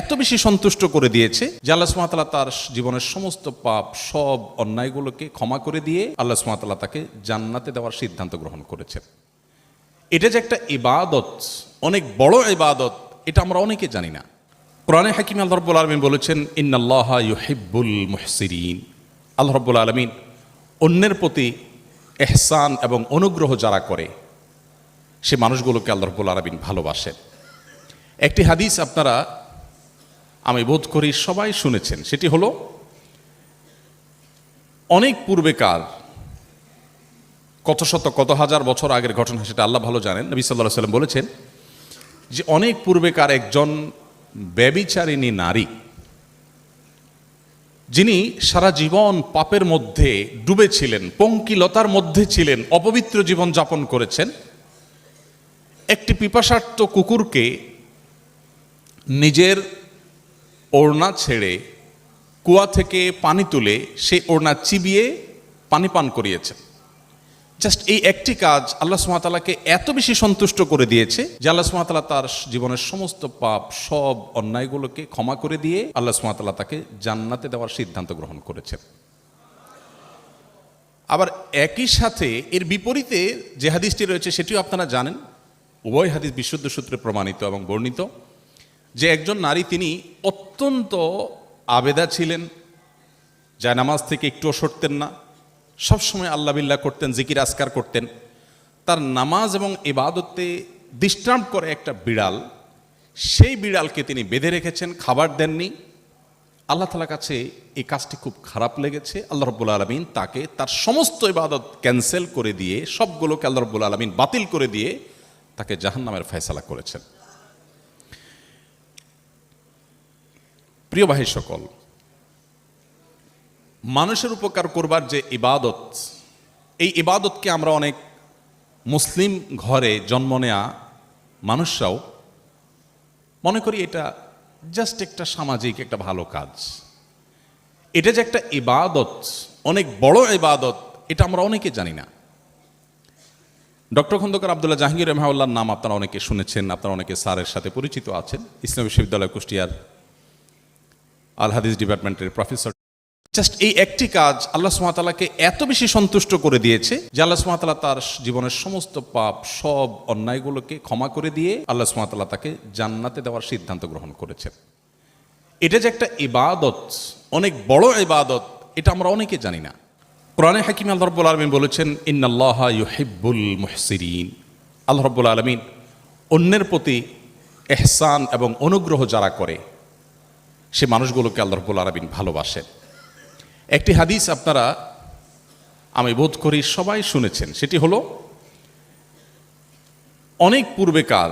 এত বেশি সন্তুষ্ট করে দিয়েছে যে আল্লাহ সুমাতালা তার জীবনের সমস্ত পাপ সব অন্যায়গুলোকে ক্ষমা করে দিয়ে আল্লাহ সুমাতালা তাকে জান্নাতে দেওয়ার সিদ্ধান্ত গ্রহণ করেছেন। এটা যে একটা ইবাদত, অনেক বড় ইবাদত, এটা আমরা অনেকে জানি না। কোরআনে হাকিম আল্লাহ রব্বুল আলমিন বলেছেন, ইন্নাল্লাহ ইউহিব্বুল মুহসিরিন। আল্লাহ রব্বুল আলমিন অন্যের প্রতি এহসান এবং অনুগ্রহ যারা করে, সে মানুষগুলোকে আল্লাহ রব্বুল আলমিন ভালোবাসেন। একটি হাদিস আপনারা আমি বোধ করি সবাই শুনেছেন। সেটি হলো, অনেক পূর্বেকার কত শত কত হাজার বছর আগের ঘটনা সেটা আল্লাহ ভালো জানেন। নবী সাল্লাহ সাল্লাম বলেছেন যে অনেক পূর্বেকার একজন ব্যবিচারিণী নারী, যিনি সারা জীবন পাপের মধ্যে ডুবেছিলেন, পঙ্কিলতার মধ্যে ছিলেন, অপবিত্র জীবন যাপন করেছেন, একটি পিপাসার্থ কুকুরকে নিজের ওড়না ছেড়ে কুয়া থেকে পানি তুলে সেই ওড়না চিবিয়ে পানি পান করিয়েছেন জাস্ট এই একটি কাজ আল্লাহ সুমাতালাকে এত বেশি সন্তুষ্ট করে দিয়েছে যে আল্লাহ সুমাতালা তার জীবনের সমস্ত পাপ, সব অন্যায়গুলোকে ক্ষমা করে দিয়ে আল্লাহ সুমাতালা তাকে জান্নাতে দেওয়ার সিদ্ধান্ত গ্রহণ করেছেন আবার একই সাথে এর বিপরীতে যে হাদিসটি রয়েছে সেটিও আপনারা জানেন, উভয় হাদিস বিশুদ্ধ সূত্রে প্রমাণিত এবং বর্ণিত। যে একজন নারী তিনি অত্যন্ত আবেদা ছিলেন, যা নামাজ থেকে একটুও সরতেন না। সবসময় আল্লাহ বিল্লাহ করতেন, জিকির আসকার করতেন। তার নামাজ এবং ইবাদতে ডিস্টার্ব করে একটা বিড়াল। সেই বিড়ালকে তিনি বেঁধে রেখেছেন, খাবার দেননি। আল্লাহ তালার কাছে এই কাজটি খুব খারাপ লেগেছে। আল্লাহ রব্বুল আলমিন তাকে তার সমস্ত ইবাদত ক্যান্সেল করে দিয়ে, সবগুলোকে আল্লাহ রব্বুল আলমিন বাতিল করে দিয়ে তাকে জাহান্নামের ফয়সালা করেছেন। প্রিয় ভাই সকল, মানুষের উপকার করবার যে ইবাদত, এই ইবাদতকে আমরা অনেক মুসলিম ঘরে জন্ম নেয়া মানুষরাও মনে করি এটা জাস্ট একটা সামাজিক একটা ভালো কাজ। এটা যে একটা ইবাদত, অনেক বড় ইবাদত, এটা আমরা অনেকে জানি না। ডক্টর খন্দকার আবদুল্লাহ জাহাঙ্গীর রহমাউল্লাহর নাম আপনারা অনেকে শুনেছেন, আপনারা অনেকে স্যারের সাথে পরিচিত আছেন। ইসলাম বিশ্ববিদ্যালয় কুষ্টিয়ার আল হাদিস ডিপার্টমেন্টের প্রফেসর। জাস্ট এই একটি কাজ আল্লাহ সুমাতালাকে এত বেশি সন্তুষ্ট করে দিয়েছে যে আল্লাহ সুমাতালা তার জীবনের সমস্ত পাপ, সব অন্যায়গুলোকে ক্ষমা করে দিয়ে আল্লাহ সুমাতালা তাকে জান্নাতে দেওয়ার সিদ্ধান্ত গ্রহণ করেছেন। এটা যে একটা ইবাদত, অনেক বড় ইবাদত, এটা আমরা অনেকে জানি না। কোরআনে হাকিম আল্লাহ রব্বুল আলমিন বলেছেন, ইন্নাল্লাহ ইউহিব্বুল মুহসিরিন। আল্লাহ রব্বুল আলমিন অন্যের প্রতি এহসান এবং অনুগ্রহ যারা করে সে মানুষগুলোকে আল্লাহ রব্বুল আলমিন ভালোবাসেন। একটি হাদিস আপনারা, আমি বোধ করি সবাই শুনেছেন, সেটি হলো, অনেক পূর্বেকার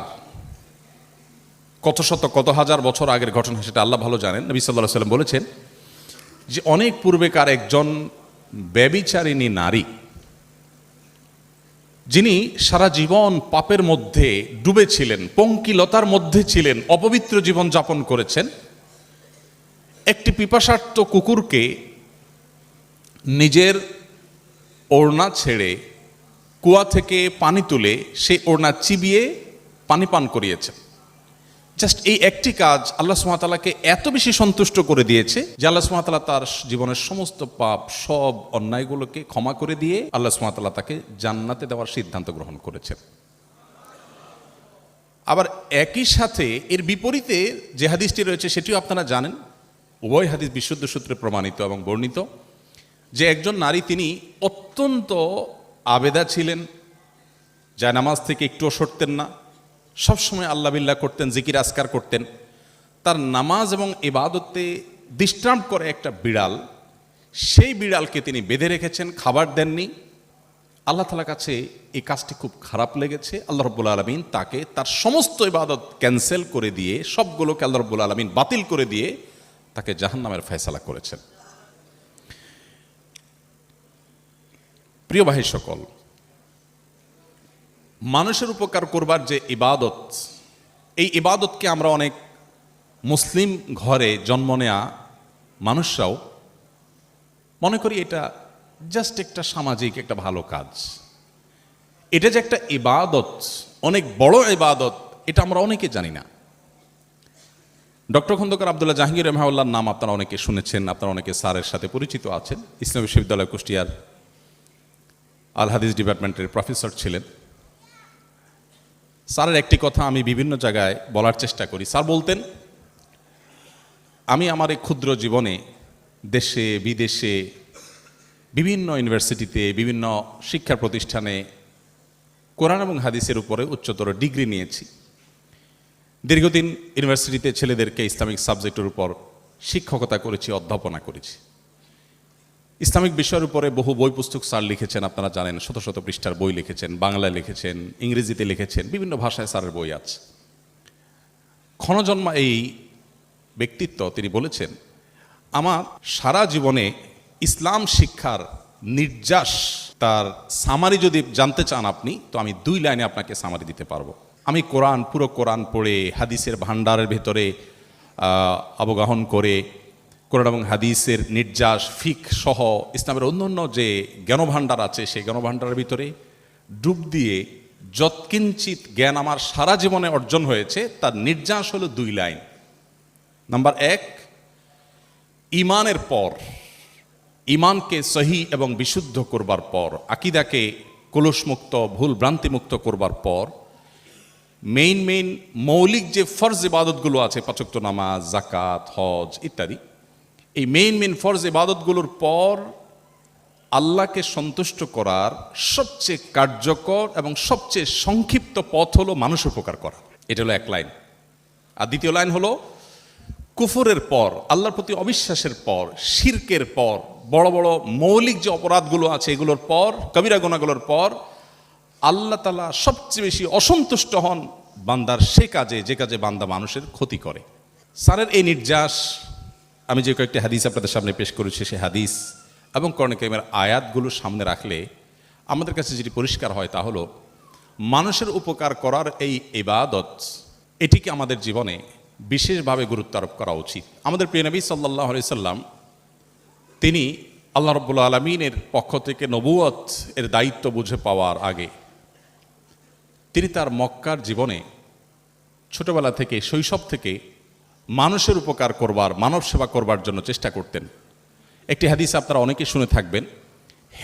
কত শত কত হাজার বছর আগের ঘটনা, সেটা আল্লাহ ভালো জানেন, নবী সাল্লাহ সাল্লাম বলেছেন যে অনেক পূর্বেকার একজন ব্যবিচারিণী নারী, যিনি সারা জীবন পাপের মধ্যে ডুবেছিলেন, পঙ্কিলতার মধ্যে ছিলেন, অপবিত্র জীবন যাপন করেছেন একটি পিপাসার্থ কুকুরকে নিজের ওড়না ছেড়ে কুয়া থেকে পানি তুলে সেই ওড়না চিবিয়ে পানি পান করিয়েছে। জাস্ট এই একটি কাজ আল্লাহ সুমাতালাকে এত বেশি সন্তুষ্ট করে দিয়েছে যে আল্লাহ সুমাতালা তার জীবনের সমস্ত পাপ, সব অন্যায়গুলোকে ক্ষমা করে দিয়ে আল্লাহ সুমাতালা তাকে জান্নাতে দেওয়ার সিদ্ধান্ত গ্রহণ করেছেন আবার একই সাথে এর বিপরীতে যে হাদিসটি রয়েছে সেটিও আপনারা জানেন উভয় হাদিস বিশুদ্ধ সূত্রে প্রমাণিত এবং বর্ণিত যে একজন নারী তিনি অত্যন্ত আবেদা ছিলেন, যা নামাজ থেকে একটুও সরতেন না, সবসময় আল্লাহ বিল্লাহ করতেন, জিকির আসকার করতেন। তার নামাজ এবং ইবাদতে ডিস্টার্ব করে একটা বিড়াল, সেই বিড়ালকে তিনি বেঁধে রেখেছেন, খাবার দেননি। আল্লাহ তালার কাছে এই কাজটি খুব খারাপ লেগেছে। আল্লাহ রব্বুল আলমিন তাকে তার সমস্ত ইবাদত ক্যান্সেল করে দিয়ে, সবগুলোকে আল্লাহ রব্বুল আলমিন বাতিল করে দিয়ে তাকে জাহান্নামের ফয়সালা করেছেন। প্রিয় ভাই সকল, মানুষের উপকার করবার যে ইবাদত, এই ইবাদতকে আমরা অনেক মুসলিম ঘরে জন্ম নেয়া মানুষরাও মনে করি এটা জাস্ট একটা সামাজিক একটা ভালো কাজ। এটা যে একটা ইবাদত, অনেক বড় ইবাদত, এটা আমরা অনেকে জানি না। ডক্টর খন্দকার আবদুল্লাহ জাহাঙ্গীর রহমাউল্লাহর নাম আপনারা অনেকে শুনেছেন, আপনারা অনেকে স্যারের সাথে পরিচিত আছেন। ইসলাম বিশ্ববিদ্যালয় কুষ্টিয়ার আল হাদিস ডিপার্টমেন্টের প্রফেসর ছিলেন। স্যারের একটি কথা আমি বিভিন্ন জায়গায় বলার চেষ্টা করি। স্যার বলতেন, আমি আমার এই ক্ষুদ্র জীবনে দেশে, বিদেশে, বিভিন্ন ইউনিভার্সিটিতে, বিভিন্ন শিক্ষা প্রতিষ্ঠানে কোরআন এবং হাদিসের উপরে উচ্চতর ডিগ্রি নিয়েছি। দীর্ঘদিন ইউনিভার্সিটিতে ছেলেদেরকে ইসলামিক সাবজেক্টের উপর শিক্ষকতা করেছি, অধ্যাপনা করেছি। ইসলামিক বিষয়ের উপরে বহু বই পুস্তক স্যার লিখেছেন, আপনারা জানেন, শত শত পৃষ্ঠার বই লিখেছেন, বাংলায় লিখেছেন, ইংরেজিতে লিখেছেন, বিভিন্ন ভাষায় স্যারের বই আছে। ক্ষণজন্মা এই ব্যক্তিত্ব, তিনি বলেছেন, আমার সারা জীবনে ইসলাম শিক্ষার নির্যাস, তার সামারি যদি জানতে চান আপনি, তো আমি দুই লাইনে আপনাকে সামারি দিতে পারব। আমি কোরআন, পুরো কোরআন পড়ে, হাদিসের ভাণ্ডারের ভেতরে অবগাহন করে, কোরআন এবং হাদিসের নির্যাস, ফিক সহ ইসলামের অন্যান্য যে জ্ঞানভাণ্ডার আছে, সেই জ্ঞানভাণ্ডারের ভিতরে ডুব দিয়ে যৎকিঞ্চিত জ্ঞান আমার সারা জীবনে অর্জন হয়েছে, তার নির্যাস হলো দুই লাইন। নাম্বার এক, ইমানের পর, ইমানকে সহি এবং বিশুদ্ধ করবার পর, আকিদাকে কলুষমুক্ত, ভুল ভ্রান্তিমুক্ত করবার পর মেইন মেইন মৌলিক যে ফরজ ইবাদতগুলো আছে, পাচক্ত নামাজ জাকাত হজ ইত্যাদি, এই মেইন মেইন ফরজ ইবাদতগুলোর পর আল্লাহকে সন্তুষ্ট করার সবচেয়ে কার্যকর এবং সবচেয়ে সংক্ষিপ্ত পথ হলো মানুষ উপকার করা। এটা হলো এক লাইন। আর দ্বিতীয় লাইন হলো কুফরের পর, আল্লাহর প্রতি অবিশ্বাসের পর, শিরকের পর, বড় বড় মৌলিক যে অপরাধগুলো আছে, এগুলোর পর, কবিরা গোনাগুলোর পর আল্লাহ তালা সবচেয়ে বেশি অসন্তুষ্ট হন বান্দার সে কাজে, যে কাজে বান্দা মানুষের ক্ষতি করে। স্যারের এই নির্যাস, আমি যে কয়েকটি হাদিস আপনাদের সামনে পেশ করেছি, সে হাদিস এবং কর্ণকেমের আয়াতগুলো সামনে রাখলে আমাদের কাছে যেটি পরিষ্কার হয়, তা হলো মানুষের উপকার করার এই ইবাদত, এটিকে আমাদের জীবনে বিশেষভাবে গুরুত্ব আরোপ করা উচিত। আমাদের প্রিয় নবী সাল্লাহ সাল্লাম, তিনি আল্লাহ রব্বুল আলমিনের পক্ষ থেকে নবুয়ত এর দায়িত্ব বুঝে পাওয়ার আগে তিনি তার মক্কার জীবনে ছোটবেলা থেকে, শৈশব থেকে মানুষের উপকার করবার, মানব সেবা করবার জন্য চেষ্টা করতেন। একটি হাদিস আপনারা অনেকে শুনে থাকবেন।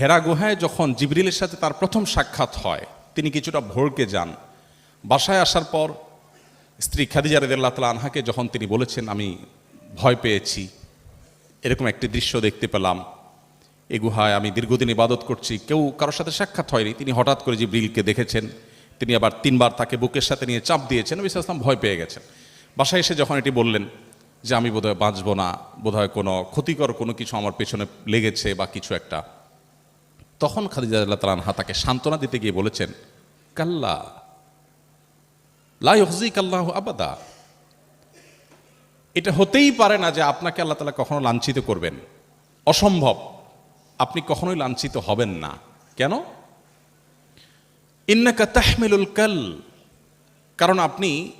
হেরা গুহায় যখন জিবরিলের সাথে তার প্রথম সাক্ষাৎ হয়, তিনি কিছুটা ভোরকে যান। বাসায় আসার পর স্ত্রী খাদিজা রেদুল্লাহ তালা আনহাকে যখন তিনি বলেছেন, আমি ভয় পেয়েছি, এরকম একটি দৃশ্য দেখতে পেলাম। এ গুহায় আমি দীর্ঘদিন ইবাদত করছি, কেউ কারোর সাথে সাক্ষাৎ হয়নি। তিনি হঠাৎ করে জিব্রিলকে দেখেছেন। তিনি আবার তিনবার তাকে বুকের সাথে নিয়ে চাপ দিয়েছেন, নবী সাল্লাম ভয় পেয়ে গেছেন। বাসায় এসে যখন এটি বললেন যে, আমি বোধহয় বাঁচবো না, বোধহয় কোনো ক্ষতিকর কোনো কিছু আমার পেছনে লেগেছে বা কিছু একটা। তখন খাদিজা আল্লাহ তালানহা তাকে সান্ত্বনা দিতে গিয়ে বলেছেন, কাল্লা লাই হজিক আল্লাহ আবাদা। এটা হতেই পারে না যে আপনাকে আল্লাহ তালা কখনো লাঞ্ছিত করবেন। অসম্ভব। আপনি কখনোই লাঞ্ছিত হবেন না। কেন? ইন্নাকা তাহমিলুল কাল। কারণ আপনি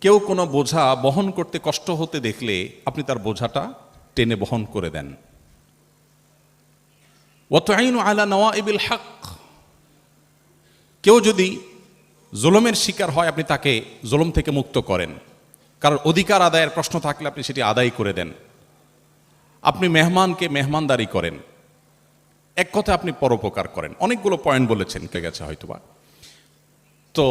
কেউ কোনো বোঝা বহন করতে কষ্ট হতে দেখলে আপনি তার বোঝাটা টেনে বহন করে দেন। ওয়াতাইনু আলা নওয়াইবিল হক। কেউ যদি জুলমের শিকার হয়, আপনি তাকে জুলম থেকে মুক্ত করেন। কারণ অধিকার আদায়ের প্রশ্ন থাকলে আপনি সেটি আদায় করে দেন। আপনি মেহমানকে মেহমানদারি করেন। এক কথা আপনি পরোপকার করেন। অনেকগুলো পয়েন্ট বলেছেন, কে গেছে হয়তোবা। তো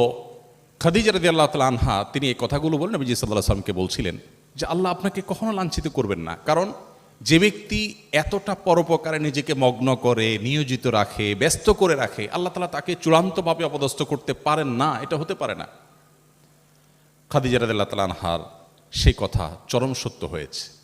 খাদিজা রদি আল্লাহ তালা আনহা, তিনি এই কথাগুলো বলেন, নবীজি সাল্লাহ সাল্লামকে বলছিলেন যে, আল্লাহ আপনাকে কখনো লাঞ্ছিত করবেন না। কারণ যে ব্যক্তি এতটা পরোপকারে নিজেকে মগ্ন করে, নিয়োজিত রাখে, ব্যস্ত করে রাখে, আল্লাহ তালা তাকে চূড়ান্তভাবে অপদস্থ করতে পারেন না, এটা হতে পারে না। খাদিজা রাদিল্লাহ তালা আনহার সেই কথা চরম সত্য হয়েছে।